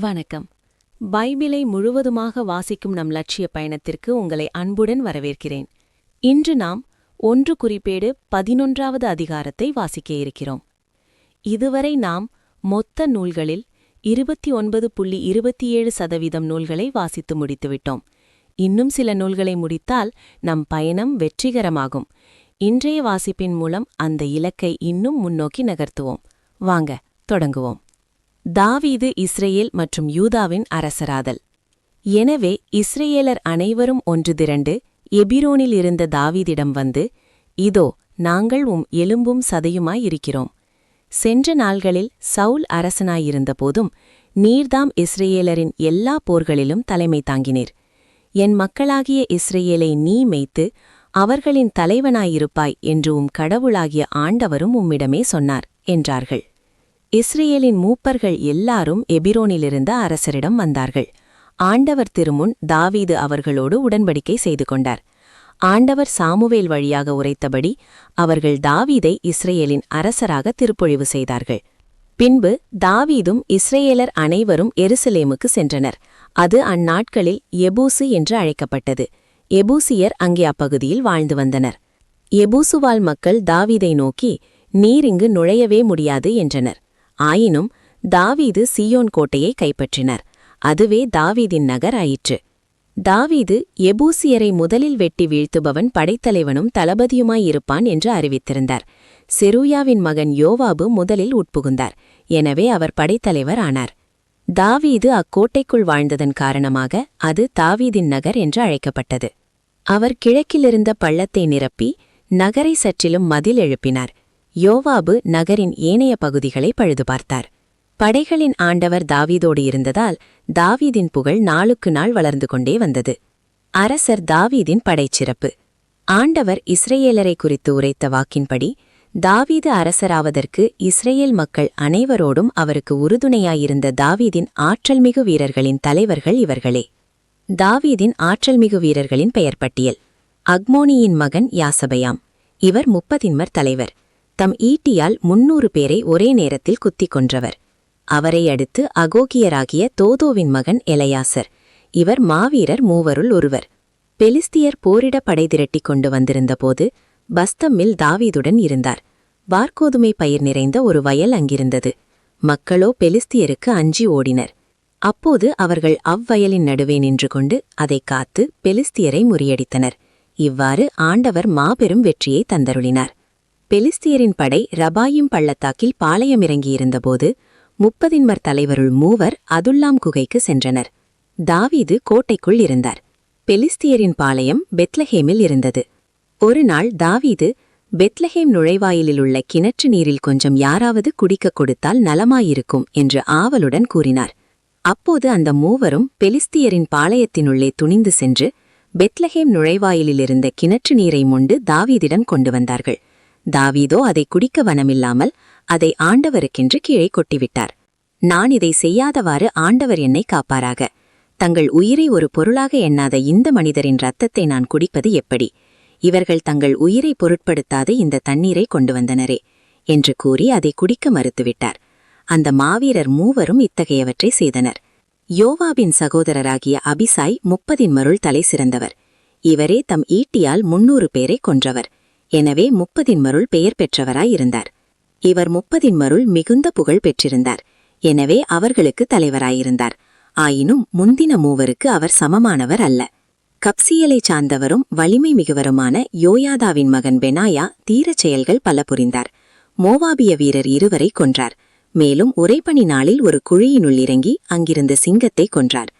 வணக்கம். பைபிளை முழுவதுமாக வாசிக்கும் நம் லட்சிய பயணத்திற்கு உங்களை அன்புடன் வரவேற்கிறேன். இன்று நாம் ஒன்று குறிப்பேடு பதினொன்றாவது அதிகாரத்தை வாசிக்க இருக்கிறோம். இதுவரை நாம் மொத்த நூல்களில் இருபத்தி ஒன்பது புள்ளி இருபத்தி ஏழு சதவீதம் நூல்களை வாசித்து முடித்துவிட்டோம். இன்னும் சில நூல்களை முடித்தால் நம் பயணம் வெற்றிகரமாகும். இன்றைய வாசிப்பின் மூலம் அந்த இலக்கை இன்னும் முன்னோக்கி நகர்த்துவோம். வாங்க தொடங்குவோம். தாவீது இஸ்ரேல் மற்றும் யூதாவின் அரசராதல். எனவே இஸ்ரேலர் அனைவரும் ஒன்று திரண்டு எபிரோனில் இருந்த தாவீதிடம் வந்து இதோ நாங்கள் உம் எலும்பும் சதையுமாயிருக்கிறோம் சென்ற நாள்களில் சவுல் அரசனாயிருந்தபோதும் நீர்தாம் இஸ்ரேலரின் எல்லா போர்களிலும் தலைமை தாங்கினீர். என் மக்களாகிய இஸ்ரேலை நீ மேய்த்து அவர்களின் தலைவனாயிருப்பாய் என்று உம் கடவுளாகிய ஆண்டவரும் உம்மிடமே சொன்னார் என்றார்கள். இஸ்ரேலின் மூப்பர்கள் எல்லாரும் எபிரோனிலிருந்த அரசரிடம் வந்தார்கள். ஆண்டவர் திருமுன் தாவீது அவர்களோடு உடன்படிக்கை செய்து கொண்டார். ஆண்டவர் சாமுவேல் வழியாக உரைத்தபடி அவர்கள் தாவீதை இஸ்ரேலின் அரசராக திருப்பொழிவு செய்தார்கள். பின்பு தாவீதும் இஸ்ரேலர் அனைவரும் எருசலேமுக்கு சென்றனர். அது அந்நாட்களில் எபூசு என்று அழைக்கப்பட்டது. எபூசியர் அங்கே அப்பகுதியில் வாழ்ந்து வந்தனர். எபூசுவால் மக்கள் தாவீதை நோக்கி நீர் இங்கு நுழையவே முடியாது என்றனர். ஆயினும் தாவீது சீயோன் கோட்டையை கைப்பற்றினர். அதுவே தாவீதின் நகர் ஆயிற்று தாவீது எபூசியரை முதலில் வெட்டி வீழ்த்துபவன் படைத்தலைவனும் தளபதியுமாயிருப்பான் என்று அறிவித்திருந்தார். செரூயாவின் மகன் யோவாபு முதலில் உட்புகுந்தார். எனவே அவர் படைத்தலைவர் ஆனார். தாவீது அக்கோட்டைக்குள் வாழ்ந்ததன் காரணமாக அது தாவீதின் நகர் என்று அழைக்கப்பட்டது. அவர் கிழக்கிலிருந்த பள்ளத்தை நிரப்பி நகரை சற்றிலும் மதில் எழுப்பினார். யோவாபு நகரின் ஏனைய பகுதிகளை பழுது பார்த்தார். படைகளின் ஆண்டவர் தாவீதோடு இருந்ததால் தாவீதின் புகழ் நாளுக்கு நாள் வளர்ந்து கொண்டே வந்தது. அரசர் தாவீதின் படைச்சிறப்பு. ஆண்டவர் இஸ்ரேலரை குறித்து உரைத்த வாக்கின்படி தாவீது அரசராவதற்கு இஸ்ரேல் மக்கள் அனைவரோடும் அவருக்கு உறுதுணையாயிருந்த தாவீதின் ஆற்றல்மிகு வீரர்களின் தலைவர்கள் இவர்களே. தாவீதின் ஆற்றல்மிகு வீரர்களின் பெயர் பட்டியல். அக்மோனியின் மகன் யாசபயாம். இவர் முப்பதின்மர் தலைவர். தம் ஈட்டியால் முன்னூறு பேரை ஒரே நேரத்தில் குத்திக் கொன்றவர். அவரை அடுத்து அகோகியராகிய தோதோவின் மகன் எலையாசர். இவர் மாவீரர் மூவருள் ஒருவர். பெலிஸ்தியர் போரிட படை திரட்டிக் கொண்டு வந்திருந்தபோது பஸ்தம்மில் தாவீதுடன் இருந்தார். வார்கோதுமை பயிர் நிறைந்த ஒரு வயல் அங்கிருந்தது. மக்களோ பெலிஸ்தியருக்கு அஞ்சி ஓடினர். அப்போது அவர்கள் அவ்வயலின் நடுவே நின்று கொண்டு அதைக் காத்து பெலிஸ்தியரை முறியடித்தனர். இவ்வாறு ஆண்டவர் மாபெரும் வெற்றியை தந்தருளினார். பெலிஸ்தியரின் படை ரபாயும் பள்ளத்தாக்கில் பாளையமிறங்கியிருந்தபோது முப்பதின்மர் தலைவருள் மூவர் அதுல்லாம் குகைக்கு சென்றனர். தாவீது கோட்டைக்குள் இருந்தார். பெலிஸ்தியரின் பாளையம் பெத்லஹேமில் இருந்தது. ஒரு நாள் தாவீது பெத்லஹேம் நுழைவாயிலில் உள்ள கிணற்று நீரில் கொஞ்சம் யாராவது குடிக்கக் கொடுத்தால் நலமாயிருக்கும் என்று ஆவலுடன் கூறினார். அப்போது அந்த மூவரும் பெலிஸ்தியரின் பாளையத்தினுள்ளே துணிந்து சென்று பெத்லஹேம் நுழைவாயிலிருந்த கிணற்று நீரை மொண்டு தாவீதிடம் கொண்டு வந்தார்கள். தாவீதோ அதை குடிக்க வனமில்லாமல் அதை ஆண்டவருக்கென்று கீழே கொட்டிவிட்டார். நான் இதை செய்யாதவாறு ஆண்டவர் என்னை காப்பாராக. தங்கள் உயிரை ஒரு பொருளாக எண்ணாத இந்த மனிதரின் ரத்தத்தை நான் குடிப்பது எப்படி? இவர்கள் தங்கள் உயிரை பொருட்படுத்தாது இந்த தண்ணீரை கொண்டு வந்தனரே என்று கூறி அதை குடிக்க மறுத்துவிட்டார். அந்த மாவீரர் மூவரும் இத்தகையவற்றை செய்தனர். யோவாபின் சகோதரராகிய அபிசாய் முப்பதின் மருள் தலை சிறந்தவர். இவரே தம் ஈட்டியால் முன்னூறு பேரை கொன்றவர். எனவே முப்பதின் மருள் பெயர் பெற்றவராயிருந்தார் இவர் முப்பதின் மருள் மிகுந்த புகழ் பெற்றிருந்தார். எனவே அவர்களுக்கு தலைவராயிருந்தார் ஆயினும் முந்தின மூவருக்கு அவர் சமமானவர் அல்ல. கப்சியலைச் சார்ந்தவரும் வலிமை மிகுவருமான யோயாதாவின் மகன் பெனாயா தீரச் செயல்கள் பல புரிந்தார். மோவாபிய வீரர் இருவரை கொன்றார். மேலும் உரைப்பணி நாளில் ஒரு குழியினுள் இறங்கி அங்கிருந்த சிங்கத்தை கொன்றார்.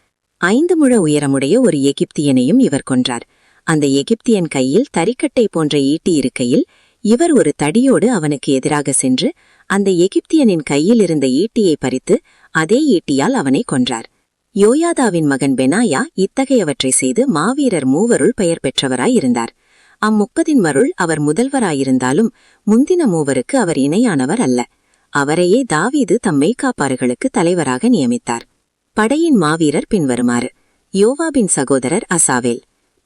ஐந்து முழ உயரமுடைய ஒரு எகிப்தியனையும் இவர் கொன்றார். அந்த எகிப்தியன் கையில் தறிக்கட்டை போன்ற ஈட்டி இருக்கையில் இவர் ஒரு தடியோடு அவனுக்கு எதிராக சென்று அந்த எகிப்தியனின் கையில் இருந்த ஈட்டியை பறித்து அதே ஈட்டியால் அவனை கொன்றார். யோயாதாவின் மகன் பெனாயா இத்தகையவற்றை செய்து மாவீரர் மூவருள் பெயர் பெற்றவராயிருந்தார் அம்முப்பதின் மருள் அவர் முதல்வராயிருந்தாலும் முந்தின மூவருக்கு அவர் இணையானவர் அல்ல. அவரையே தாவீது தம் மெய்காப்பாறுகளுக்கு தலைவராக நியமித்தார். படையின் மாவீரர் பின்வருமாறு. யோவாபின் சகோதரர் அசாவேல்.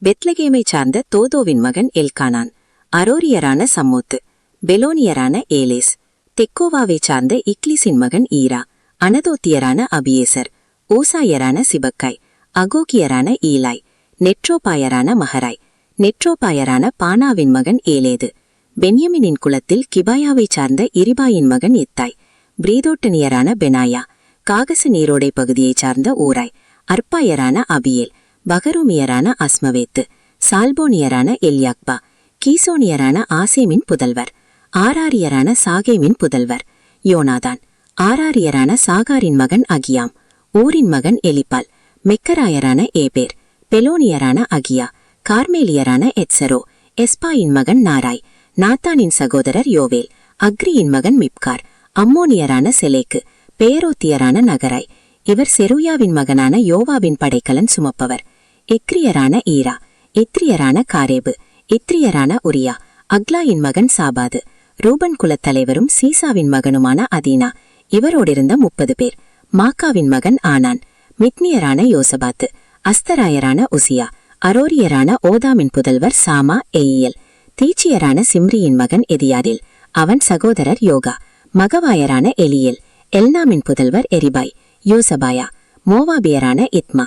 பெத்லகேமை சார்ந்த தோதோவின் மகன் எல்கானான் அரோரியரான சம்மோத்து பெலோனியரான ஏலேஸ் தெக்கோவாவை சார்ந்த இக்லிஸின் மகன் ஈரா அனதோத்தியரான அபியேசர் ஓசாயரான சிபக்காய் அகோகியரான ஈலாய் நெட்ரோபாயரான மஹராய் நெட்ரோபாயரான பானாவின் மகன் ஏலேது பென்யமினின் குலத்தில் கிபாயாவை சார்ந்த இரிபாயின் மகன் இத்தாய் பிரீதோட்டனியரான பெனாயா காகச நீரோடை பகுதியைச் சார்ந்த ஊராய் அற்பாயரான அபியேல் பகரூமியரான அஸ்மவேத்து சால்போனியரான எல்யாக்பா கீசோனியரான ஆசேமின் புதல்வர் ஆராரியரான சாகேமின் புதல்வர் யோனாதான் ஆராரியரான சாகாரின் மகன் அகியாம் ஊரின் மகன் எலிபால் மெக்கராயரான ஏபேர் பெலோனியரான அகியா கார்மேலியரான எட்சரோ எஸ்பாயின் மகன் நாராய் நாத்தானின் சகோதரர் யோவேல் அக்ரியின் மகன் மிப்கார் அம்மோனியரான செலேக்கு பேரோத்தியரான நகராய் இவர் செருயாவின் மகனான யோவாவின் படைக்கலன் சுமப்பவர். எக்ரியரான ஈரா எத்ரியரான காரேபு எத்ரியரான உரியா அக்லாயின் மகன் சாபாது ரூபன் குலத் தலைவரும் சீசாவின் மகனுமான அதீனா இவரோடிருந்த முப்பது பேர் மாக்காவின் மகன் ஆனான் மித்னியரான யோசபாத்து அஸ்தராயரான உசியா அரோரியரான ஓதாமின் புதல்வர் சாமா எயியல் தீச்சியரான சிம்ரியின் மகன் எதியாரில் அவன் சகோதரர் யோகா மகவாயரான எலியல் எல்னாமின் புதல்வர் எரிபாய் யோசபாயா மோவாபியரான இத்மா